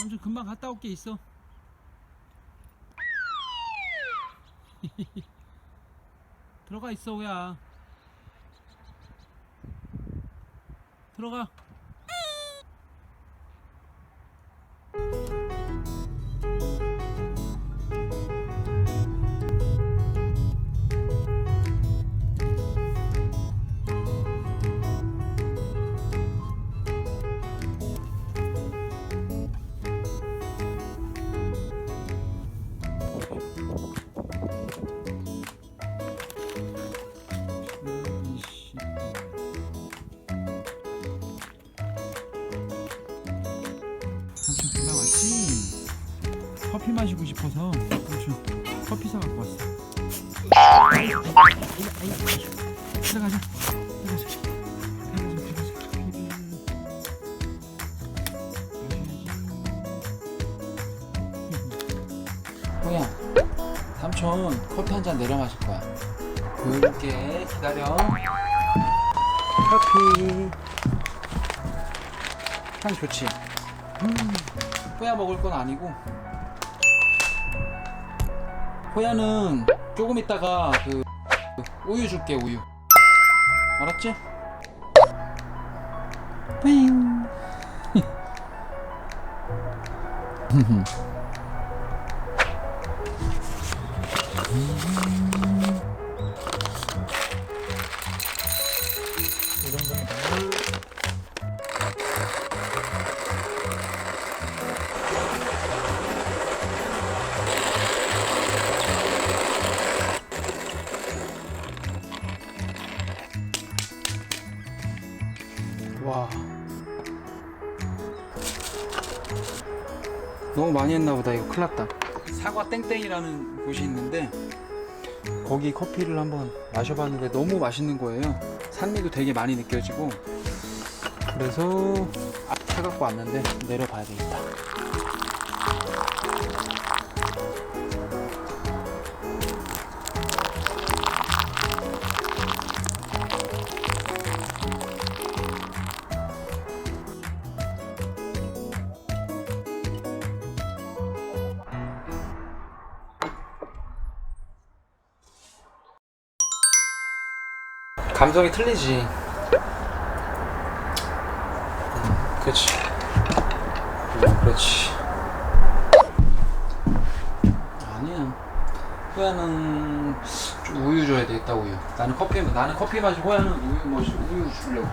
삼촌 금방 갔다 올게 있어. 들어가 있어 오야. 들어가. 커피 마시고 싶어서 삼촌 커피 사 갖고 왔어. 아이고, 아이고, 아이고, 아이고. 들어가자. 들어가자. 호야, 삼촌 커피 한 잔 내려 마실 거야. 볼게 기다려. 커피. 향 좋지? 호야 먹을 건 아니고 호야는 조금 있다가 그 우유 줄게 우유. 알았지? 뿌 너무 많이 했나 보다. 이거 큰일 났다. 사과 땡땡이라는 곳이 있는데 거기 커피를 한번 마셔봤는데 너무 맛있는 거예요. 산미도 되게 많이 느껴지고. 그래서 아, 해갖고 왔는데 내려봐야 되겠다 감성이 틀리지. 음, 그렇지. 음, 그렇지. 아니야. 호야는 좀 우유 줘야 되겠다 우유. 나는 커피 나는 커피 마시고 호야는 우유 마시 우유 주려고.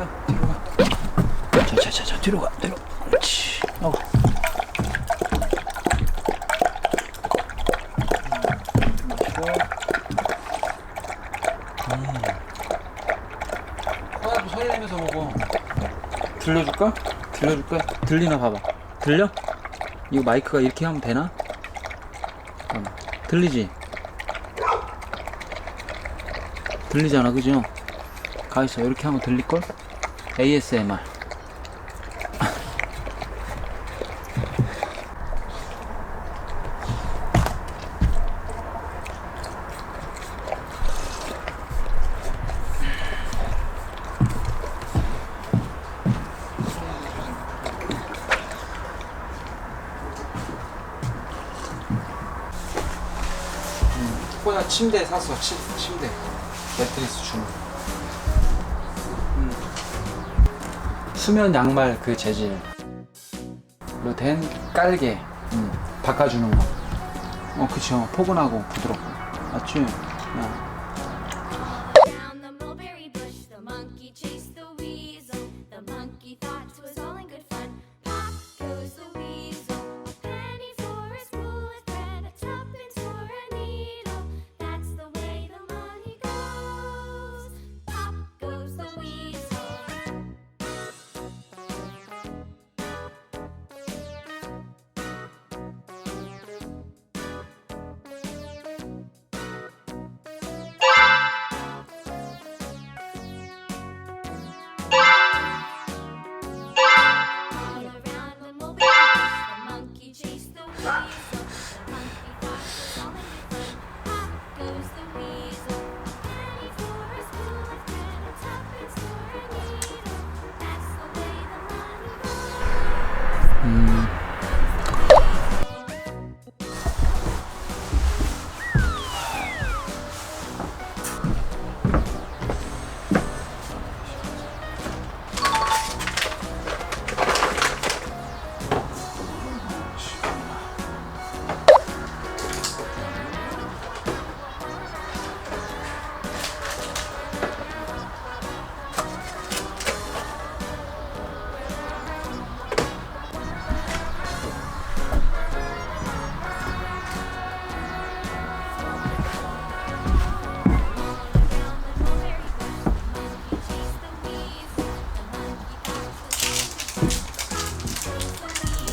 야 뒤로 가. 자자자자 뒤로 가 뒤로. 그렇지. 어. 마시고 호야도 소리 내면서 먹어 들려줄까? 들려줄까? 들리나 봐봐 들려? 이거 마이크가 이렇게 하면 되나? 잠깐만. 들리지? 들리잖아 그죠? 가있어 이렇게 하면 들릴걸? ASMR 호야 침대 샀어 침, 침대 매트리스 주는 음. 수면 양말 그 재질로 된 깔개 음. 바꿔주는 거 어 그쵸 포근하고 부드럽고 맞지? 어.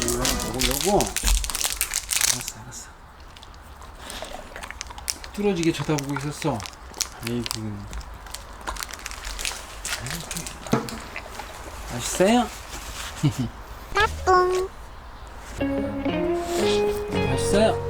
이거 먹으려고? 알았어 알았어. 뚫어지게 쳐다보고 있었어. 아이고 맛있어요? 맛있어요?